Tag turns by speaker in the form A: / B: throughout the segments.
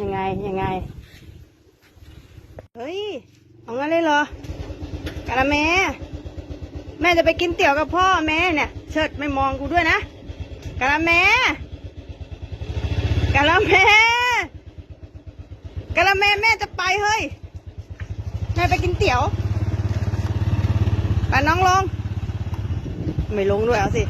A: ยังไง ยังไง เฮ้ย เอางั้นเลยเหรอกะละแม่ แม่จะไปกินเตี๋ยวกับพ่อแม่เนี่ย เชิดไม่มองกูด้วยนะกะละแม่กะละแม่กะละแม่แม่จะไปเฮ้ย แม่ไปกินเตี๋ยวไปน้องลง ไม่ลงด้วยเอาสิ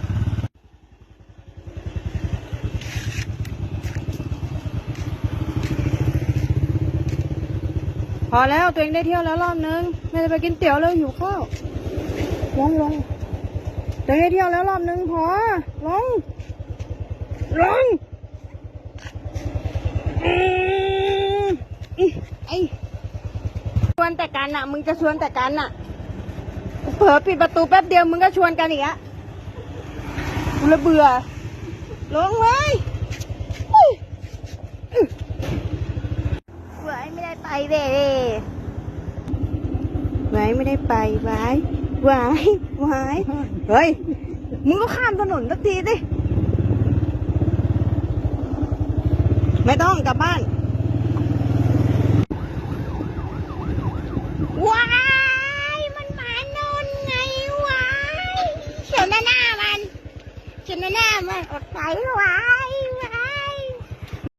A: พอแล้วตัวเองได้เที่ยวแล้วรอบนึงแม่จะไปกินเตี๋ยวเลยหิวข้าวลงลงตัวเองได้เที่ยวแล้วรอบนึงพอลงลงอืมอิไอชวนแต่กันน่ะ มึงจะชวนแต่กันน่ะเผลอปิดประตูแป๊บเดียวมึงก็ชวนกันอีกอะกูละเบื่อลงเลยอื้อ ไว้ไม่ได้ไปเว้ยไว้ไม่ได้ไปไว้ไว้ไว้เฮ้ย มึงก็ข้ามถนนสักทีสิ ไม่ต้องกลับบ้าน
B: ว้ายมันหมานนไงว้ายเฉียวหน้าหน้ามันเฉียวหน้าหน้ามันอดไปว้าย